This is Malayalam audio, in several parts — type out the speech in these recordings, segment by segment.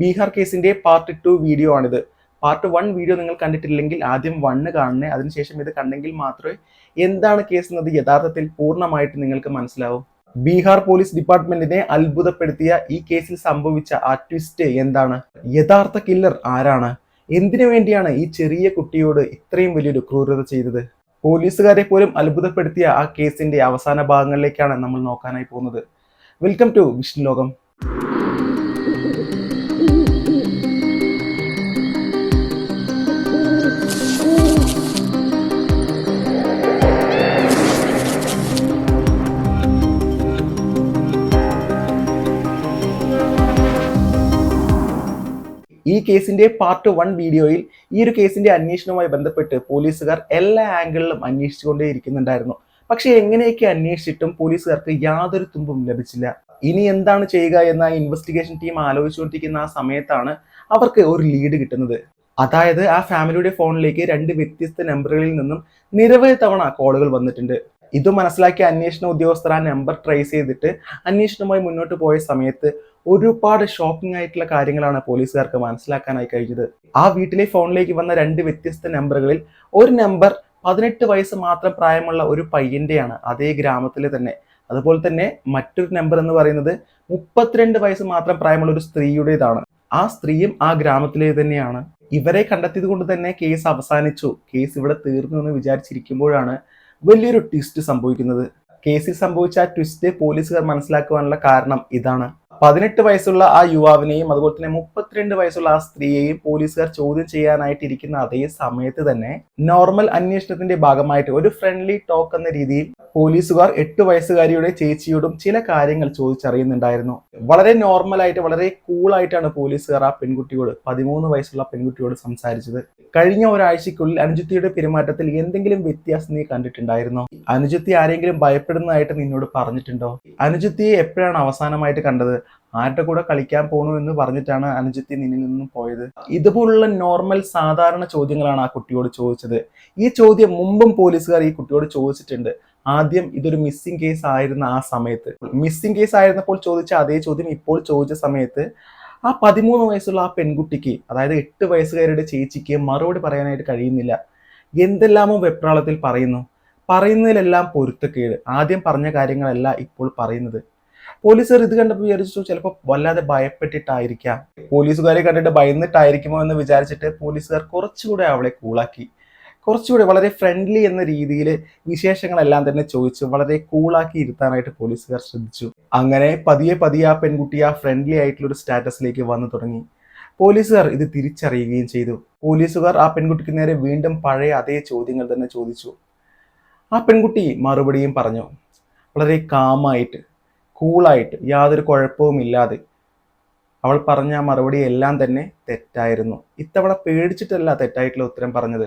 ബീഹാർ കേസിന്റെ പാർട്ട് ടു വീഡിയോ ആണിത്. പാർട്ട് വൺ വീഡിയോ നിങ്ങൾ കണ്ടിട്ടില്ലെങ്കിൽ ആദ്യം വണ്ണ് കാണണേ. അതിനുശേഷം ഇത് കണ്ടെങ്കിൽ മാത്രമേ എന്താണ് കേസ് എന്നത് യഥാർത്ഥത്തിൽ പൂർണമായിട്ട് നിങ്ങൾക്ക് മനസ്സിലാവും. ബീഹാർ പോലീസ് ഡിപ്പാർട്ട്മെന്റിനെ അത്ഭുതപ്പെടുത്തിയ ഈ കേസിൽ സംഭവിച്ച ആ ട്വിസ്റ്റ് എന്താണ്? യഥാർത്ഥ കില്ലർ ആരാണ്? എന്തിനു വേണ്ടിയാണ് ഈ ചെറിയ കുട്ടിയോട് ഇത്രയും വലിയൊരു ക്രൂരത ചെയ്തത്? പോലീസുകാരെ പോലും അത്ഭുതപ്പെടുത്തിയ ആ കേസിന്റെ അവസാന ഭാഗങ്ങളിലേക്കാണ് നമ്മൾ നോക്കാനായി പോകുന്നത്. വെൽക്കം ടു വിഷ്ണു ലോകം ഈ കേസിന്റെ പാർട്ട് വൺ വീഡിയോയിൽ ഈ ഒരു കേസിന്റെ അന്വേഷണവുമായി ബന്ധപ്പെട്ട് പോലീസുകാർ എല്ലാ ആംഗിളിലും അന്വേഷിച്ചുകൊണ്ടേ ഇരിക്കുന്നുണ്ടായിരുന്നു. പക്ഷെ എങ്ങനെയൊക്കെ അന്വേഷിച്ചിട്ടും പോലീസുകാർക്ക് യാതൊരു തുമ്പും ലഭിച്ചില്ല. ഇനി എന്താണ് ചെയ്യുക എന്ന ഇൻവെസ്റ്റിഗേഷൻ ടീം ആലോചിച്ചുകൊണ്ടിരിക്കുന്ന ആ സമയത്താണ് അവർക്ക് ഒരു ലീഡ് കിട്ടുന്നത്. അതായത് ആ ഫാമിലിയുടെ ഫോണിലേക്ക് രണ്ട് വ്യത്യസ്ത നമ്പറുകളിൽ നിന്നും നിരവധി തവണ കോളുകൾ വന്നിട്ടുണ്ട്. ഇത് മനസ്സിലാക്കിയ അന്വേഷണ ഉദ്യോഗസ്ഥർ ആ നമ്പർ ട്രേസ് ചെയ്തിട്ട് അന്വേഷണവുമായി മുന്നോട്ട് പോയ സമയത്ത് ഒരുപാട് ഷോക്കിംഗ് ആയിട്ടുള്ള കാര്യങ്ങളാണ് പോലീസുകാർക്ക് മനസ്സിലാക്കാനായി കഴിഞ്ഞത്. ആ വീട്ടിലെ ഫോണിലേക്ക് വന്ന രണ്ട് വ്യത്യസ്ത നമ്പറുകളിൽ ഒരു നമ്പർ പതിനെട്ട് വയസ്സ് മാത്രം പ്രായമുള്ള ഒരു പയ്യന്റെയാണ്. അതേ ഗ്രാമത്തിലെ തന്നെ. അതുപോലെ തന്നെ മറ്റൊരു നമ്പർ എന്ന് പറയുന്നത് മുപ്പത്തിരണ്ട് വയസ്സ് മാത്രം പ്രായമുള്ള ഒരു സ്ത്രീയുടേതാണ്. ആ സ്ത്രീയും ആ ഗ്രാമത്തിലെ തന്നെയാണ്. ഇവരെ കണ്ടെത്തിയത് കൊണ്ട് തന്നെ കേസ് അവസാനിച്ചു. കേസ് ഇവിടെ തീർന്നു എന്ന് വിചാരിച്ചിരിക്കുമ്പോഴാണ് വലിയൊരു ട്വിസ്റ്റ് സംഭവിക്കുന്നത്. കേസിൽ സംഭവിച്ച ആ ട്വിസ്റ്റ് പോലീസുകാർ മനസ്സിലാക്കുവാനുള്ള കാരണം ഇതാണ്. പതിനെട്ട് വയസ്സുള്ള ആ യുവാവിനെയും അതുപോലെ തന്നെ മുപ്പത്തിരണ്ട് വയസ്സുള്ള ആ സ്ത്രീയെയും പോലീസുകാർ ചോദ്യം ചെയ്യാനായിട്ട് ഇരിക്കുന്ന അതേ സമയത്ത് തന്നെ നോർമൽ അന്വേഷണത്തിന്റെ ഭാഗമായിട്ട് ഒരു ഫ്രണ്ട്ലി ടോക്ക് എന്ന രീതിയിൽ പോലീസുകാർ എട്ട് വയസ്സുകാരിയുടെ ചേച്ചിയോടും ചില കാര്യങ്ങൾ ചോദിച്ചറിയുന്നുണ്ടായിരുന്നു. വളരെ നോർമൽ ആയിട്ട് വളരെ കൂളായിട്ടാണ് പോലീസുകാർ ആ പെൺകുട്ടിയോട് പതിമൂന്ന് വയസ്സുള്ള പെൺകുട്ടിയോട് സംസാരിച്ചത്. കഴിഞ്ഞ ഒരാഴ്ചക്കുള്ളിൽ അനുജിത്തിയുടെ പെരുമാറ്റത്തിൽ എന്തെങ്കിലും വ്യത്യാസം നീ കണ്ടിട്ടുണ്ടായിരുന്നോ? അനുജിത്തി ആരെങ്കിലും ഭയപ്പെടുന്നതായിട്ട് നിന്നോട് പറഞ്ഞിട്ടുണ്ടോ? അനുജിത്തിയെ എപ്പോഴാണ് അവസാനമായിട്ട് കണ്ടത്? ആരുടെ കൂടെ കളിക്കാൻ പോണു എന്ന് പറഞ്ഞിട്ടാണ് അനുജത്തി നിന്നിൽ നിന്നും പോയത്. ഇതുപോലുള്ള നോർമൽ സാധാരണ ചോദ്യങ്ങളാണ് ആ കുട്ടിയോട് ചോദിച്ചത്. ഈ ചോദ്യം മുമ്പും പോലീസുകാർ ഈ കുട്ടിയോട് ചോദിച്ചിട്ടുണ്ട്. ആദ്യം ഇതൊരു മിസ്സിംഗ് കേസ് ആയിരുന്ന ആ സമയത്ത്. മിസ്സിംഗ് കേസ് ആയിരുന്നപ്പോൾ ചോദിച്ച അതേ ചോദ്യം ഇപ്പോൾ ചോദിച്ച സമയത്ത് ആ പതിമൂന്ന് വയസ്സുള്ള ആ പെൺകുട്ടിക്ക് അതായത് എട്ട് വയസ്സുകാരുടെ ചേച്ചിക്ക് മറുപടി പറയാനായിട്ട് കഴിയുന്നില്ല. എന്തെല്ലാമോ വെപ്രാളത്തിൽ പറയുന്നു. പറയുന്നതിലെല്ലാം പൊരുത്തക്കേട്. ആദ്യം പറഞ്ഞ കാര്യങ്ങളല്ല ഇപ്പോൾ പറയുന്നത്. പോലീസുകാർ ഇത് കണ്ടപ്പോൾ വിചാരിച്ചു ചിലപ്പോൾ വല്ലാതെ ഭയപ്പെട്ടിട്ടായിരിക്കാം. പോലീസുകാരെ കണ്ടിട്ട് ഭയന്നിട്ടായിരിക്കുമോ എന്ന് വിചാരിച്ചിട്ട് പോലീസുകാർ കുറച്ചുകൂടെ അവളെ കൂളാക്കി കുറച്ചുകൂടെ വളരെ ഫ്രണ്ട്ലി എന്ന രീതിയിൽ വിശേഷങ്ങളെല്ലാം തന്നെ ചോദിച്ചു വളരെ കൂളാക്കി ഇരുത്താനായിട്ട് പോലീസുകാർ ശ്രദ്ധിച്ചു. അങ്ങനെ പതിയെ പതിയെ ആ പെൺകുട്ടി ആ ഫ്രണ്ട്ലി ആയിട്ടുള്ള ഒരു സ്റ്റാറ്റസിലേക്ക് വന്നു തുടങ്ങി. പോലീസുകാർ ഇത് തിരിച്ചറിയുകയും ചെയ്തു. പോലീസുകാർ ആ പെൺകുട്ടിക്ക് നേരെ വീണ്ടും പഴയ അതേ ചോദ്യങ്ങൾ തന്നെ ചോദിച്ചു. ആ പെൺകുട്ടി മറുപടിയും പറഞ്ഞു. വളരെ കാമായിട്ട് കൂളായിട്ട് യാതൊരു കുഴപ്പവും ഇല്ലാതെ അവൾ പറഞ്ഞ മറുപടി എല്ലാം തന്നെ തെറ്റായിരുന്നു. ഇത്തവണ പേടിച്ചിട്ടല്ല തെറ്റായിട്ടുള്ള ഉത്തരം പറഞ്ഞത്.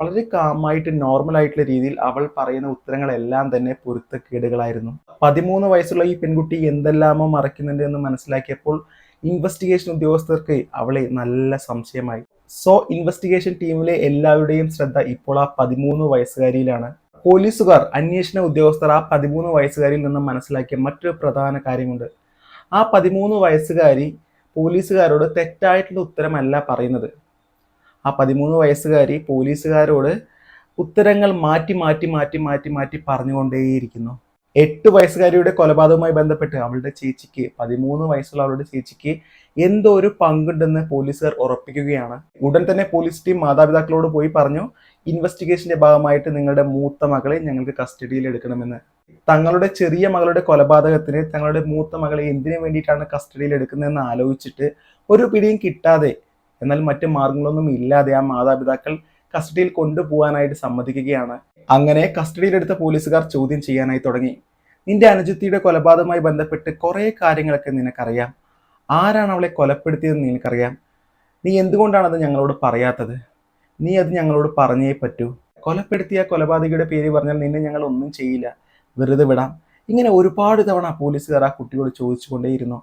വളരെ കാമായിട്ട് നോർമൽ ആയിട്ടുള്ള രീതിയിൽ അവൾ പറയുന്ന ഉത്തരങ്ങളെല്ലാം തന്നെ പൊരുത്തക്കേടുകളായിരുന്നു. പതിമൂന്ന് വയസ്സുള്ള ഈ പെൺകുട്ടി എന്തെല്ലാമോ മറയ്ക്കുന്നുണ്ട് എന്ന് മനസ്സിലാക്കിയപ്പോൾ ഇൻവെസ്റ്റിഗേഷൻ ഉദ്യോഗസ്ഥർക്ക് അവളെ നല്ല സംശയമായി. സോ ഇൻവെസ്റ്റിഗേഷൻ ടീമിലെ എല്ലാവരുടെയും ശ്രദ്ധ ഇപ്പോൾ ആ പതിമൂന്ന് വയസ്സുകാരിയിലാണ്. പോലീസുകാർ അന്വേഷണ ഉദ്യോഗസ്ഥർ ആ പതിമൂന്ന് വയസ്സുകാരിൽ നിന്ന് മനസ്സിലാക്കിയ മറ്റൊരു പ്രധാന കാര്യമുണ്ട്. ആ പതിമൂന്ന് വയസ്സുകാരി പോലീസുകാരോട് തെറ്റായിട്ടുള്ള ഉത്തരമല്ല പറയുന്നത്. ആ പതിമൂന്ന് വയസ്സുകാരി പോലീസുകാരോട് ഉത്തരങ്ങൾ മാറ്റി മാറ്റി മാറ്റി മാറ്റി മാറ്റി പറഞ്ഞുകൊണ്ടേയിരിക്കുന്നു. എട്ട് വയസ്സുകാരിയുടെ കൊലപാതകവുമായി ബന്ധപ്പെട്ട് അവളുടെ ചേച്ചിക്ക് പതിമൂന്ന് വയസ്സുള്ള അവളുടെ ചേച്ചിക്ക് എന്തോ ഒരു പങ്കുണ്ടെന്ന് പോലീസുകാർ ഉറപ്പിക്കുകയാണ്. ഉടൻ തന്നെ പോലീസ് ടീം മാതാപിതാക്കളോട് പോയി പറഞ്ഞു ഇൻവെസ്റ്റിഗേഷന്റെ ഭാഗമായിട്ട് നിങ്ങളുടെ മൂത്ത മകളെ ഞങ്ങൾക്ക് കസ്റ്റഡിയിൽ എടുക്കണമെന്ന്. തങ്ങളുടെ ചെറിയ മകളുടെ കൊലപാതകത്തിന് തങ്ങളുടെ മൂത്ത മകളെ എന്തിനു വേണ്ടിയിട്ടാണ് കസ്റ്റഡിയിൽ എടുക്കുന്നതെന്ന് ആലോചിച്ചിട്ട് ഒരു പിടിയും കിട്ടാതെ എന്നാൽ മറ്റു മാർഗങ്ങളൊന്നും ഇല്ലാതെ ആ മാതാപിതാക്കൾ കസ്റ്റഡിയിൽ കൊണ്ടുപോകാനായിട്ട് സമ്മതിക്കുകയാണ്. അങ്ങനെ കസ്റ്റഡിയിലെടുത്ത പോലീസുകാർ ചോദ്യം ചെയ്യാനായി തുടങ്ങി. നിന്റെ അനുജത്തിയുടെ കൊലപാതകമായി ബന്ധപ്പെട്ട് കുറേ കാര്യങ്ങളൊക്കെ നിനക്കറിയാം. ആരാണ് അവളെ കൊലപ്പെടുത്തിയതെന്ന് നിനക്കറിയാം? നീ എന്തുകൊണ്ടാണത് ഞങ്ങളോട് പറയാത്തത്? നീ അത് ഞങ്ങളോട് പറഞ്ഞേ പറ്റൂ. കൊലപ്പെടുത്തിയ കൊലപാതകയുടെ പേര് പറഞ്ഞാൽ നിന്നെ ഞങ്ങൾ ഒന്നും ചെയ്യില്ല. വെറുതെ വിടാം. ഇങ്ങനെ ഒരുപാട് തവണ പോലീസുകാർ ആ കുട്ടിയോട് ചോദിച്ചുകൊണ്ടേയിരുന്നു.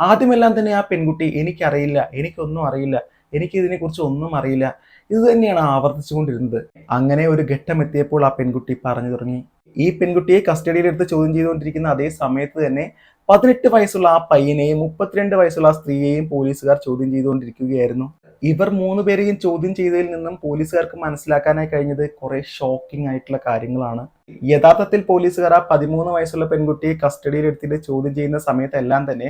ആദ്യമെല്ലാം തന്നെ ആ പെൺകുട്ടി എനിക്കറിയില്ല എനിക്കൊന്നും അറിയില്ല എനിക്ക് ഇതിനെക്കുറിച്ച് ഒന്നും അറിയില്ല. ഇത് തന്നെയാണ് ആവർത്തിച്ചുകൊണ്ടിരുന്നത്. അങ്ങനെ ഒരു ഘട്ടം എത്തിയപ്പോൾ ആ പെൺകുട്ടി പറഞ്ഞു തുടങ്ങി. ഈ പെൺകുട്ടിയെ കസ്റ്റഡിയിലെടുത്ത് ചോദ്യം ചെയ്തുകൊണ്ടിരിക്കുന്ന അതേ സമയത്ത് തന്നെ പതിനെട്ട് വയസ്സുള്ള ആ പയ്യനെയും മുപ്പത്തിരണ്ട് വയസ്സുള്ള ആ സ്ത്രീയെയും പോലീസുകാർ ചോദ്യം ചെയ്തുകൊണ്ടിരിക്കുകയായിരുന്നു. ഇവർ മൂന്ന് പേരെയും ചോദ്യം ചെയ്തതിൽ നിന്നും പോലീസുകാർക്ക് മനസ്സിലാക്കാനായി കഴിഞ്ഞത് കുറെ ഷോക്കിംഗ് ആയിട്ടുള്ള കാര്യങ്ങളാണ്. യഥാർത്ഥത്തിൽ പോലീസുകാർ ആ പതിമൂന്ന് വയസ്സുള്ള പെൺകുട്ടിയെ കസ്റ്റഡിയിൽ എടുത്തിട്ട് ചോദ്യം ചെയ്യുന്ന സമയത്തെല്ലാം തന്നെ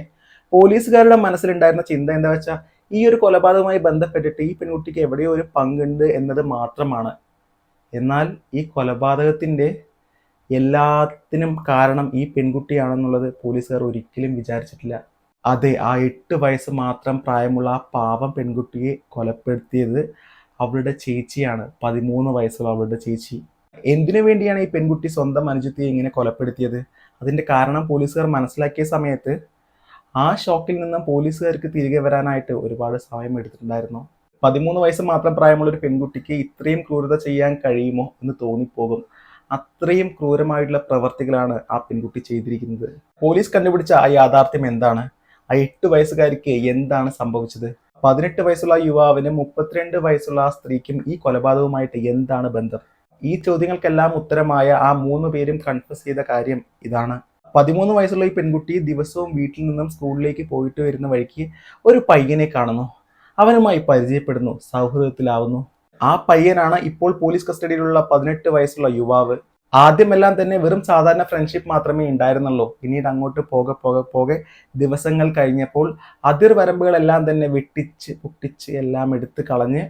പോലീസുകാരുടെ മനസ്സിലുണ്ടായിരുന്ന ചിന്ത എന്താ വെച്ചാൽ ഈ ഒരു കൊലപാതകവുമായി ബന്ധപ്പെട്ടിട്ട് ഈ പെൺകുട്ടിക്ക് എവിടെയോ ഒരു പങ്കുണ്ട് എന്നത് മാത്രമാണ്. എന്നാൽ ഈ കൊലപാതകത്തിന്റെ എല്ലാത്തിനും കാരണം ഈ പെൺകുട്ടിയാണെന്നുള്ളത് പോലീസുകാർ ഒരിക്കലും വിചാരിച്ചിട്ടില്ല. അതെ ആ എട്ട് വയസ്സ് മാത്രം പ്രായമുള്ള ആ പാവം പെൺകുട്ടിയെ കൊലപ്പെടുത്തിയത് അവളുടെ ചേച്ചിയാണ്. പതിമൂന്ന് വയസ്സുള്ള അവളുടെ ചേച്ചി. എന്തിനു വേണ്ടിയാണ് ഈ പെൺകുട്ടി സ്വന്തം അനുജത്തിയെ ഇങ്ങനെ കൊലപ്പെടുത്തിയത്? അതിന്റെ കാരണം പോലീസുകാർ മനസ്സിലാക്കിയ സമയത്ത് ആ ഷോക്കിൽ നിന്നും പോലീസുകാർക്ക് തിരികെ വരാനായിട്ട് ഒരുപാട് സമയം എടുത്തിട്ടുണ്ടായിരുന്നു. പതിമൂന്ന് വയസ്സ് മാത്രം പ്രായമുള്ള ഒരു പെൺകുട്ടിക്ക് ഇത്രയും ക്രൂരത ചെയ്യാൻ കഴിയുമോ എന്ന് തോന്നിപ്പോകും. അത്രയും ക്രൂരമായിട്ടുള്ള പ്രവർത്തികളാണ് ആ പെൺകുട്ടി ചെയ്തിരിക്കുന്നത്. പോലീസ് കണ്ടുപിടിച്ച ആ യാഥാർത്ഥ്യം എന്താണ്? ആ എട്ട് വയസ്സുകാരിക്ക് എന്താണ് സംഭവിച്ചത്? പതിനെട്ട് വയസ്സുള്ള യുവാവിനും മുപ്പത്തിരണ്ട് വയസ്സുള്ള ആ സ്ത്രീക്കും ഈ കൊലപാതകവുമായിട്ട് എന്താണ് ബന്ധം? ഈ ചോദ്യങ്ങൾക്കെല്ലാം ഉത്തരമായ ആ മൂന്ന് പേരും കൺഫ്യസ് ചെയ്ത കാര്യം ഇതാണ്. പതിമൂന്ന് വയസ്സുള്ള ഈ പെൺകുട്ടി ദിവസവും വീട്ടിൽ നിന്നും സ്കൂളിലേക്ക് പോയിട്ട് വരുന്ന വഴിക്ക് ഒരു പയ്യനെ കാണുന്നു. അവനുമായി പരിചയപ്പെടുന്നു സൗഹൃദത്തിലാവുന്നു. ആ പയ്യനാണ് ഇപ്പോൾ പോലീസ് കസ്റ്റഡിയിലുള്ള പതിനെട്ട് വയസ്സുള്ള യുവാവ്. ആദ്യമെല്ലാം തന്നെ വെറും സാധാരണ ഫ്രണ്ട്ഷിപ്പ് മാത്രമേ ഉണ്ടായിരുന്നുള്ളൂ. പിന്നീട് അങ്ങോട്ട് പോകെ പോകെ പോകെ ദിവസങ്ങൾ കഴിഞ്ഞപ്പോൾ അതിർവരമ്പുകളെല്ലാം തന്നെ വെട്ടിച്ച് പൊട്ടിച്ച് എല്ലാം എടുത്ത് കളഞ്ഞ്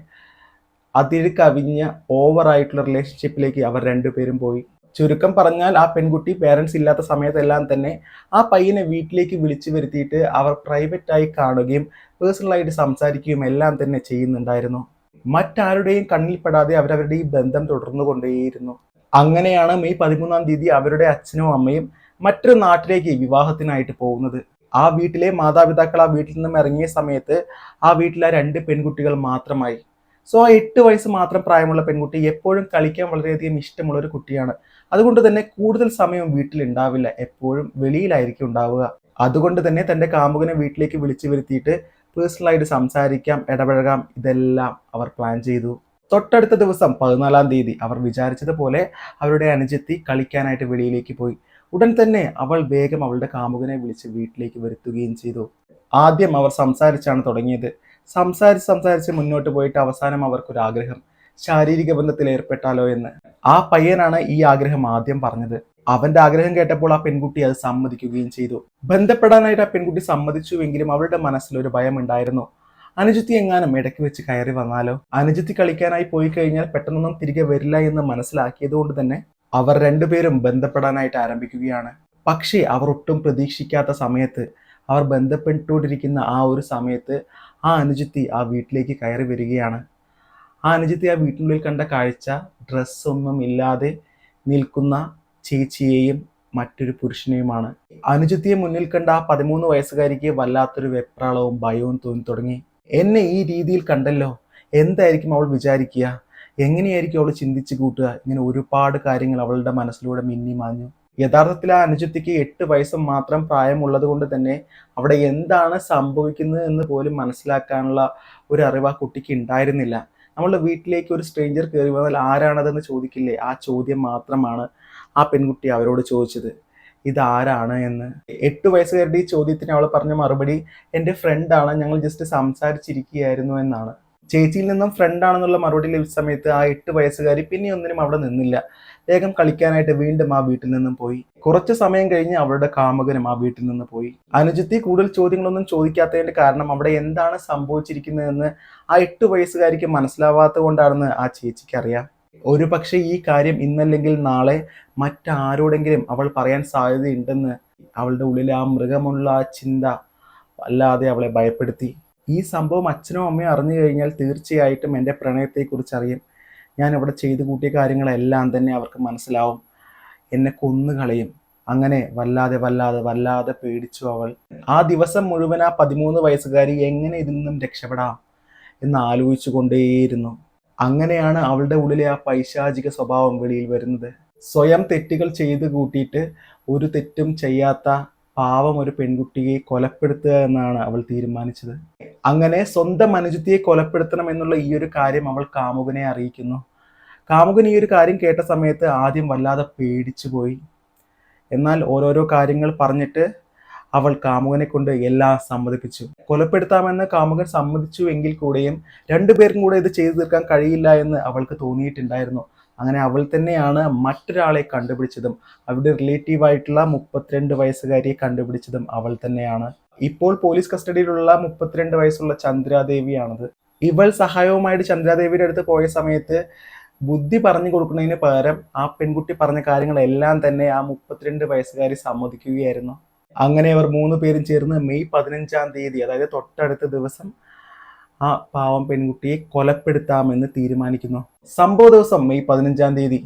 അതിൽ കവിഞ്ഞ ഓവറായിട്ടുള്ള റിലേഷൻഷിപ്പിലേക്ക് അവർ രണ്ടുപേരും പോയി. ചുരുക്കം പറഞ്ഞാൽ ആ പെൺകുട്ടി പേരൻസ് ഇല്ലാത്ത സമയത്തെല്ലാം തന്നെ ആ പയ്യനെ വീട്ടിലേക്ക് വിളിച്ചു വരുത്തിയിട്ട് അവർ പ്രൈവറ്റായി കാണുകയും പേഴ്സണലായിട്ട് സംസാരിക്കുകയും എല്ലാം തന്നെ ചെയ്യുന്നുണ്ടായിരുന്നു. മറ്റാരുടെയും കണ്ണിൽപ്പെടാതെ അവരവരുടെ ഈ ബന്ധം തുടർന്നു കൊണ്ടേയിരുന്നു അങ്ങനെയാണ് മെയ് പതിമൂന്നാം തീയതി അവരുടെ അച്ഛനും അമ്മയും മറ്റൊരു നാട്ടിലേക്ക് വിവാഹത്തിനായിട്ട് പോകുന്നത്. ആ വീട്ടിലെ മാതാപിതാക്കൾ ആ വീട്ടിൽ നിന്നും ഇറങ്ങിയ സമയത്ത് ആ വീട്ടിലെ രണ്ട് പെൺകുട്ടികൾ മാത്രമായി. സോ ആ എട്ട് വയസ്സ് മാത്രം പ്രായമുള്ള പെൺകുട്ടി എപ്പോഴും കളിക്കാൻ വളരെയധികം ഇഷ്ടമുള്ള ഒരു കുട്ടിയാണ്. അതുകൊണ്ട് തന്നെ കൂടുതൽ സമയം വീട്ടിലുണ്ടാവില്ല എപ്പോഴും വെളിയിലായിരിക്കും ഉണ്ടാവുക. അതുകൊണ്ട് തന്നെ തന്റെ കാമുകനെ വീട്ടിലേക്ക് വിളിച്ചു വരുത്തിയിട്ട് പേഴ്സണലായിട്ട് സംസാരിക്കാം ഇടപഴകാം. ഇതെല്ലാം അവർ പ്ലാൻ ചെയ്തു. തൊട്ടടുത്ത ദിവസം പതിനാലാം തീയതി അവർ വിചാരിച്ചതുപോലെ അവരുടെ അനുജത്തി കളിക്കാനായിട്ട് വെളിയിലേക്ക് പോയി. ഉടൻ തന്നെ അവൾ വേഗം അവളുടെ കാമുകനെ വിളിച്ച് വീട്ടിലേക്ക് വരുത്തുകയും ചെയ്തു. ആദ്യം അവർ സംസാരിച്ചാണ് തുടങ്ങിയത്. സംസാരിച്ച് സംസാരിച്ച് മുന്നോട്ട് പോയിട്ട് അവസാനം അവർക്കൊരു ആഗ്രഹം. ശാരീരിക ബന്ധത്തിൽ ഏർപ്പെട്ടാലോ എന്ന്. ആ പയ്യനാണ് ഈ ആഗ്രഹം ആദ്യം പറഞ്ഞത്. അവന്റെ ആഗ്രഹം കേട്ടപ്പോൾ ആ പെൺകുട്ടി അത് സമ്മതിക്കുകയും ചെയ്തു. ബന്ധപ്പെടാനായിട്ട് ആ പെൺകുട്ടി സമ്മതിച്ചുവെങ്കിലും അവളുടെ മനസ്സിൽ ഒരു ഭയം ഉണ്ടായിരുന്നു അനുജത്തി എങ്ങാനും ഇടയ്ക്ക് വെച്ച് കയറി വന്നാലോ? അനുജത്തി കളിക്കാനായി പോയി കഴിഞ്ഞാൽ പെട്ടെന്നൊന്നും തിരികെ വരില്ല എന്ന് മനസ്സിലാക്കിയതുകൊണ്ട് തന്നെ അവർ രണ്ടുപേരും ബന്ധപ്പെടാനായിട്ട് ആരംഭിക്കുകയാണ്. പക്ഷേ അവർ ഒട്ടും പ്രതീക്ഷിക്കാത്ത സമയത്ത് അവർ ബന്ധപ്പെട്ടുകൊണ്ടിരിക്കുന്ന ആ ഒരു സമയത്ത് ആ അനുജത്തി ആ വീട്ടിലേക്ക് കയറി വരികയാണ്. ആ അനുജത്തി ആ വീട്ടിനുള്ളിൽ കണ്ട കാഴ്ച ഡ്രസ്സൊന്നും ഇല്ലാതെ നിൽക്കുന്ന ചേച്ചിയെയും മറ്റൊരു പുരുഷനെയുമാണ്. അനുജത്തിയെ മുന്നിൽ കണ്ട ആ പതിമൂന്ന് വയസ്സുകാരിക്ക് വല്ലാത്തൊരു വെപ്രാളവും ഭയവും തോന്നി തുടങ്ങി. എന്നെ ഈ രീതിയിൽ കണ്ടല്ലോ? എന്തായിരിക്കും അവൾ വിചാരിക്കുക? എങ്ങനെയായിരിക്കും അവൾ ചിന്തിച്ചു കൂട്ടുക? ഇങ്ങനെ ഒരുപാട് കാര്യങ്ങൾ അവളുടെ മനസ്സിലൂടെ മിന്നി മാഞ്ഞു. യഥാർത്ഥത്തിൽ ആ അനുജത്തിക്ക് എട്ട് വയസ്സ് മാത്രം പ്രായമുള്ളത് കൊണ്ട് തന്നെ അവിടെ എന്താണ് സംഭവിക്കുന്നത് എന്ന് പോലും മനസ്സിലാക്കാനുള്ള ഒരു അറിവ് ആ കുട്ടിക്ക് ഉണ്ടായിരുന്നില്ല. നമ്മളുടെ വീട്ടിലേക്ക് ഒരു സ്ട്രേഞ്ചർ കയറി വന്നാൽ ആരാണതെന്ന് ചോദിക്കില്ലേ? ആ ചോദ്യം മാത്രമാണ് ആ പെൺകുട്ടി അവരോട് ചോദിച്ചത്. ഇതാരാണ് എന്ന്. എട്ട് വയസ്സുകാരുടെ ഈ ചോദ്യത്തിന് അവൾ പറഞ്ഞ മറുപടി എന്റെ ഫ്രണ്ടാണ് ഞങ്ങൾ ജസ്റ്റ് സംസാരിച്ചിരിക്കുകയായിരുന്നു എന്നാണ്. ചേച്ചിയിൽ നിന്നും ഫ്രണ്ടാണെന്നുള്ള മറുപടി ലഭിച്ച സമയത്ത് ആ എട്ട് വയസ്സുകാരി പിന്നെ ഒന്നിനും അവിടെ നിന്നില്ല. വേഗം കളിക്കാനായിട്ട് വീണ്ടും ആ വീട്ടിൽ നിന്നും പോയി. കുറച്ച് സമയം കഴിഞ്ഞ് അവളുടെ കാമുകനും ആ വീട്ടിൽ നിന്ന് പോയി. അനുജത്തി കൂടുതൽ ചോദ്യങ്ങളൊന്നും ചോദിക്കാത്തതിന്റെ കാരണം അവിടെ എന്താണ് സംഭവിച്ചിരിക്കുന്നതെന്ന് ആ എട്ട് വയസ്സുകാരിക്ക് മനസ്സിലാവാത്തത് കൊണ്ടാണെന്ന് ആ ചേച്ചിക്ക് അറിയാം. ഒരു പക്ഷേ ഈ കാര്യം ഇന്നല്ലെങ്കിൽ നാളെ മറ്റാരോടെങ്കിലും അവൾ പറയാൻ സാധ്യതയുണ്ടെന്ന് അവളുടെ ഉള്ളിൽ ആ മൃഗമുള്ള ആ ചിന്ത അല്ലാതെ അവളെ ഭയപ്പെടുത്തി. ഈ സംഭവം അച്ഛനും അമ്മയും അറിഞ്ഞു കഴിഞ്ഞാൽ തീർച്ചയായിട്ടും എന്റെ പ്രണയത്തെക്കുറിച്ച് അറിയും ഞാൻ ഇവിടെ ചെയ്തു കൂട്ടിയ കാര്യങ്ങളെല്ലാം തന്നെ അവർക്ക് മനസ്സിലാവും. എന്നെ കൊന്നുകളയും അങ്ങനെ വല്ലാതെ വല്ലാതെ വല്ലാതെ പേടിച്ചു അവൾ. ആ ദിവസം മുഴുവൻ ആ പതിമൂന്ന് വയസ്സുകാരി എങ്ങനെ ഇതിൽ നിന്നും രക്ഷപ്പെടാം എന്ന് ആലോചിച്ചു കൊണ്ടേയിരുന്നു. അങ്ങനെയാണ് അവളുടെ ഉള്ളിലെ ആ പൈശാചിക സ്വഭാവം വെളിയിൽ വരുന്നത്. സ്വയം തെറ്റുകൾ ചെയ്ത് കൂട്ടിയിട്ട് ഒരു തെറ്റും ചെയ്യാത്ത പാവം ഒരു പെൺകുട്ടിയെ കൊലപ്പെടുത്തുക എന്നാണ് അവൾ തീരുമാനിച്ചത്. അങ്ങനെ സ്വന്തം അനുജിത്തിയെ കൊലപ്പെടുത്തണം എന്നുള്ള ഈ ഒരു കാര്യം അവൾ കാമുകനെ അറിയിക്കുന്നു. കാമുകൻ ഈ ഒരു കാര്യം കേട്ട സമയത്ത് ആദ്യം വല്ലാതെ പേടിച്ചു പോയി എന്നാൽ ഓരോരോ കാര്യങ്ങൾ പറഞ്ഞിട്ട് അവൾ കാമുകനെ കൊണ്ട് എല്ലാം സമ്മതിപ്പിച്ചു. കൊലപ്പെടുത്താമെന്ന് കാമുകൻ സമ്മതിച്ചു എങ്കിൽ കൂടെയും രണ്ടുപേർക്കും കൂടെ ഇത് ചെയ്തു തീർക്കാൻ കഴിയില്ല എന്ന് അവൾക്ക് തോന്നിയിട്ടുണ്ടായിരുന്നു. അങ്ങനെ അവൾ തന്നെയാണ് മറ്റൊരാളെ കണ്ടുപിടിച്ചതും അവരുടെ റിലേറ്റീവ് ആയിട്ടുള്ള മുപ്പത്തിരണ്ട് വയസ്സുകാരിയെ കണ്ടുപിടിച്ചതും അവൾ തന്നെയാണ്. ഇപ്പോൾ പോലീസ് കസ്റ്റഡിയിലുള്ള മുപ്പത്തിരണ്ട് വയസ്സുള്ള ചന്ദ്രാദേവിയാണത്. ഇവൾ സഹായവുമായിട്ട് ചന്ദ്രാദേവിയുടെ അടുത്ത് പോയ സമയത്ത് ബുദ്ധി പറഞ്ഞു കൊടുക്കുന്നതിന് പകരം ആ പെൺകുട്ടി പറഞ്ഞ കാര്യങ്ങളെല്ലാം തന്നെ ആ മുപ്പത്തിരണ്ട് വയസ്സുകാരി സമ്മതിക്കുകയായിരുന്നു. അങ്ങനെ അവർ മൂന്ന് പേരും ചേർന്ന് മെയ് പതിനഞ്ചാം തീയതി അതായത് തൊട്ടടുത്ത ദിവസം ആ പാവം പെൺകുട്ടിയെ കൊലപ്പെടുത്താമെന്ന് തീരുമാനിക്കുന്നു. സംഭവ ദിവസം മെയ് പതിനഞ്ചാം തീയതി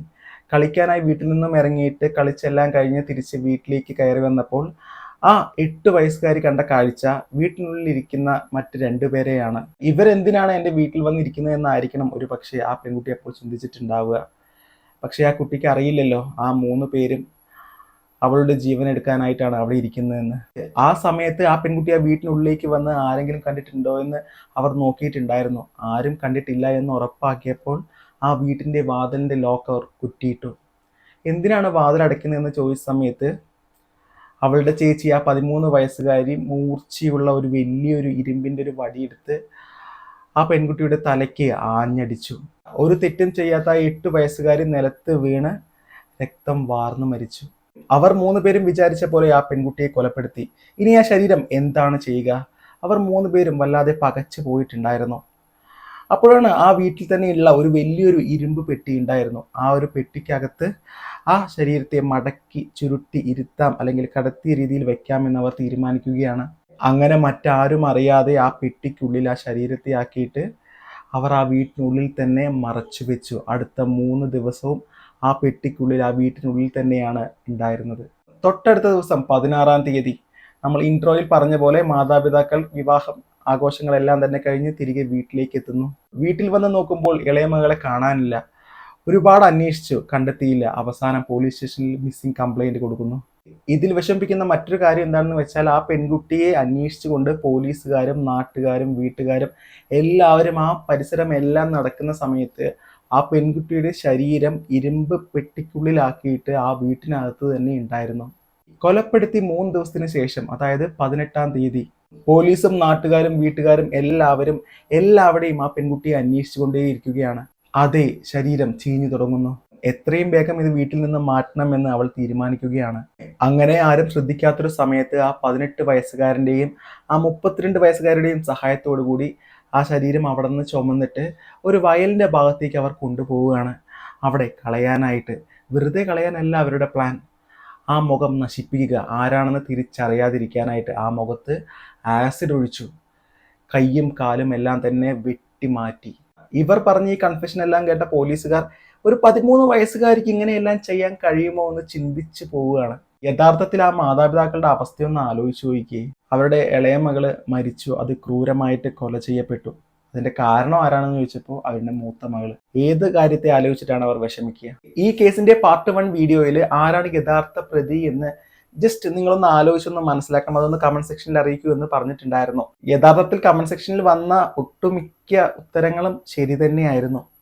കളിക്കാനായി വീട്ടിൽ നിന്നും ഇറങ്ങിയിട്ട് കളിച്ചെല്ലാം കഴിഞ്ഞ് തിരിച്ച് വീട്ടിലേക്ക് കയറി വന്നപ്പോൾ ആ എട്ട് വയസ്സുകാരി കണ്ട കാഴ്ച വീട്ടിനുള്ളിൽ ഇരിക്കുന്ന മറ്റ് രണ്ടുപേരെയാണ് ഇവരെന്തിനാണ് എന്റെ വീട്ടിൽ വന്നിരിക്കുന്നത് എന്നായിരിക്കണം ഒരു പക്ഷേ ആ പെൺകുട്ടി അപ്പോൾ ചിന്തിച്ചിട്ടുണ്ടാവുക. പക്ഷേ ആ കുട്ടിക്ക് അറിയില്ലല്ലോ ആ മൂന്ന് പേരും അവളുടെ ജീവൻ എടുക്കാനായിട്ടാണ് അവിടെ ഇരിക്കുന്നതെന്ന്. ആ സമയത്ത് ആ പെൺകുട്ടി ആ വീട്ടിനുള്ളിലേക്ക് വന്ന് ആരെങ്കിലും കണ്ടിട്ടുണ്ടോ എന്ന് അവർ നോക്കിയിട്ടുണ്ടായിരുന്നു. ആരും കണ്ടിട്ടില്ല എന്ന് ഉറപ്പാക്കിയപ്പോൾ ആ വീട്ടിന്റെ വാതിലിന്റെ ലോക്ക് അവർ കുറ്റിയിട്ടു. എന്തിനാണ് വാതിൽ അടയ്ക്കുന്നതെന്ന് ചോദിച്ച സമയത്ത് അവളുടെ ചേച്ചി ആ പതിമൂന്ന് വയസ്സുകാരി മൂർച്ചയുള്ള ഒരു വലിയൊരു ഇരുമ്പിന്റെ ഒരു വടിയെടുത്ത് ആ പെൺകുട്ടിയുടെ തലയ്ക്ക് ആഞ്ഞടിച്ചു. ഒരു തെറ്റും ചെയ്യാത്ത ആ എട്ട് വയസ്സുകാരി നിലത്ത് വീണ് രക്തം വാർന്നു മരിച്ചു. അവർ മൂന്ന് പേരും വിചാരിച്ച പോലെ ആ പെൺകുട്ടിയെ കൊലപ്പെടുത്തി. ഇനി ആ ശരീരം എന്താണ് ചെയ്യുക? അവർ മൂന്ന് പേരും വല്ലാതെ പകച്ചു പോയിട്ടുണ്ടായിരുന്നു. അപ്പോഴാണ് ആ വീട്ടിൽ തന്നെയുള്ള ഒരു വലിയൊരു ഇരുമ്പ് പെട്ടി ഉണ്ടായിരുന്നു. ആ ഒരു പെട്ടിക്കകത്ത് ആ ശരീരത്തെ മടക്കി ചുരുട്ടി ഇരുത്താം അല്ലെങ്കിൽ കടത്തിയ രീതിയിൽ വെക്കാമെന്ന് അവർ തീരുമാനിക്കുകയാണ്. അങ്ങനെ മറ്റാരും അറിയാതെ ആ പെട്ടിക്കുള്ളിൽ ആ ശരീരത്തെ ആക്കിയിട്ട് അവർ ആ വീട്ടിനുള്ളിൽ തന്നെ മറച്ചു വെച്ചു. അടുത്ത മൂന്ന് ദിവസവും ആ പെട്ടിക്കുള്ളിൽ ആ വീട്ടിനുള്ളിൽ തന്നെയാണ് ഉണ്ടായിരുന്നത്. തൊട്ടടുത്ത ദിവസം പതിനാറാം തീയതി നമ്മൾ ഇൻട്രോയിൽ പറഞ്ഞ പോലെ മാതാപിതാക്കൾ വിവാഹം ആഘോഷങ്ങളെല്ലാം തന്നെ കഴിഞ്ഞ് തിരികെ വീട്ടിലേക്ക് എത്തുന്നു. വീട്ടിൽ വന്ന് നോക്കുമ്പോൾ ഇളയ മകളെ കാണാനില്ല. ഒരുപാട് അന്വേഷിച്ചു കണ്ടെത്തിയില്ല. അവസാനം പോലീസ് സ്റ്റേഷനിൽ മിസ്സിംഗ് കംപ്ലൈന്റ് കൊടുക്കുന്നു. ഇതിൽ വിഷമിപ്പിക്കുന്ന മറ്റൊരു കാര്യം എന്താണെന്ന് വെച്ചാൽ ആ പെൺകുട്ടിയെ അന്വേഷിച്ചുകൊണ്ട് പോലീസുകാരും നാട്ടുകാരും വീട്ടുകാരും എല്ലാവരും ആ പരിസരം എല്ലാം നടക്കുന്ന സമയത്ത് ആ പെൺകുട്ടിയുടെ ശരീരം ഇരുമ്പ് പെട്ടിക്കുള്ളിലാക്കിയിട്ട് ആ വീട്ടിനകത്ത് തന്നെ ഉണ്ടായിരുന്നു. കൊലപ്പെടുത്തി മൂന്ന് ദിവസത്തിന് ശേഷം അതായത് പതിനെട്ടാം തീയതി പോലീസും നാട്ടുകാരും വീട്ടുകാരും എല്ലാവരും എല്ലാവരുടെയും ആ പെൺകുട്ടിയെ അന്വേഷിച്ചുകൊണ്ടേയിരിക്കുകയാണ്. അതേ ശരീരം ചീഞ്ഞു തുടങ്ങുന്നു. എത്രയും വേഗം ഇത് വീട്ടിൽ നിന്ന് മാറ്റണം എന്ന് അവൾ തീരുമാനിക്കുകയാണ്. അങ്ങനെ ആരും ശ്രദ്ധിക്കാത്തൊരു സമയത്ത് ആ പതിനെട്ട് വയസ്സുകാരന്റെയും ആ മുപ്പത്തിരണ്ട് വയസ്സുകാരുടെയും സഹായത്തോടു കൂടി ആ ശരീരം അവിടെ നിന്ന് ചുമന്നിട്ട് ഒരു വയലിന്റെ ഭാഗത്തേക്ക് അവർ കൊണ്ടുപോവുകയാണ്. അവിടെ കളയാനായിട്ട് വെറുതെ കളയാനല്ല അവരുടെ പ്ലാൻ ആ മുഖം നശിപ്പിക്കുക ആരാണെന്ന് തിരിച്ചറിയാതിരിക്കാനായിട്ട് ആ മുഖത്ത് ആസിഡ് ഒഴിച്ചു. കയ്യും കാലും എല്ലാം തന്നെ വെട്ടി മാറ്റി ഇവർ പറഞ്ഞ ഈ കൺഫെഷൻ എല്ലാം കേട്ട പോലീസുകാർ ഒരു പതിമൂന്ന് വയസ്സുകാരിക്ക് ഇങ്ങനെയെല്ലാം ചെയ്യാൻ കഴിയുമോ എന്ന് ചിന്തിച്ചു പോവുകയാണ്. യഥാർത്ഥത്തിൽ ആ മാതാപിതാക്കളുടെ അവസ്ഥയൊന്ന് ആലോചിച്ച് നോക്കിയേ. അവരുടെ ഇളയ മകൾ മരിച്ചു. അത് ക്രൂരമായിട്ട് കൊല ചെയ്യപ്പെട്ടു. അതിന്റെ കാരണം ആരാണെന്ന് ചോദിച്ചപ്പോൾ അവരുടെ മൂത്ത മകൾ. ഏത് കാര്യത്തെ ആലോചിച്ചിട്ടാണ് അവർ വിഷമിക്കുക? ഈ കേസിന്റെ പാർട്ട് വൺ വീഡിയോയിൽ ആരാണ് യഥാർത്ഥ പ്രതി എന്ന് ജസ്റ്റ് നിങ്ങളൊന്ന് ആലോചിച്ചൊന്ന് മനസ്സിലാക്കണം. അതൊന്ന് കമന്റ് സെക്ഷനിൽ അറിയിക്കൂ എന്ന് പറഞ്ഞിട്ടുണ്ടായിരുന്നു. യഥാർത്ഥത്തിൽ കമന്റ് സെക്ഷനിൽ വന്ന ഒട്ടുമിക്ക ഉത്തരങ്ങളും ശരി തന്നെയായിരുന്നു.